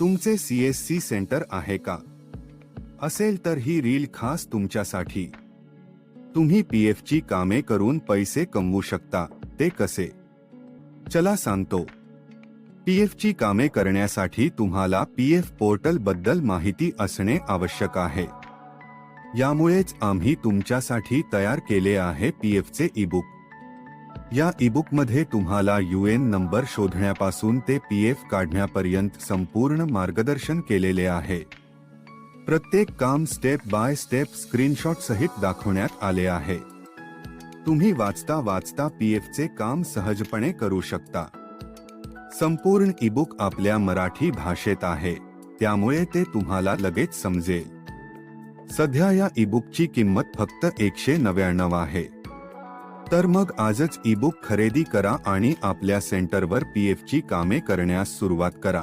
तुमचे C S C centre आहे का? असेल तर ही रील खास तुमच्यासाठी. तुम्ही पी एफची कामे करून पैसे कमवू शकता ते कसे? चला सांगतो. पी एफची कामे करण्यासाठी तुम्हाला पी एफ पोर्टलबद्दल माहिती असणे आवश्यक आहे. यामुळेच आम्ही तुमच्यासाठी तयार केले आहे पी एफचे ईबुक. या ईबुकमध्ये तुम्हाला यू एन नंबर शोधण्यापासून ते पी एफ काढण्यापर्यंत संपूर्ण मार्गदर्शन केलेले आहे. प्रत्येक काम स्टेप बाय स्टेप स्क्रीनशॉट सहित दाखवण्यात आले आहे. तुम्ही वाचता वाचता पी एफचे काम सहजपणे करू शकता. संपूर्ण ईबुक आपल्या मराठी भाषेत आहे. त्यामुळे ते तुम्हाला लगेच समजेल. सध्या या ईबुकची किंमत फक्त एकशे नव्याण्णव आहे. तर मग आजच ईबुक खरेदी करा आणि आपल्या सेंटरवर पी एफची कामे करण्यास सुरुवात करा.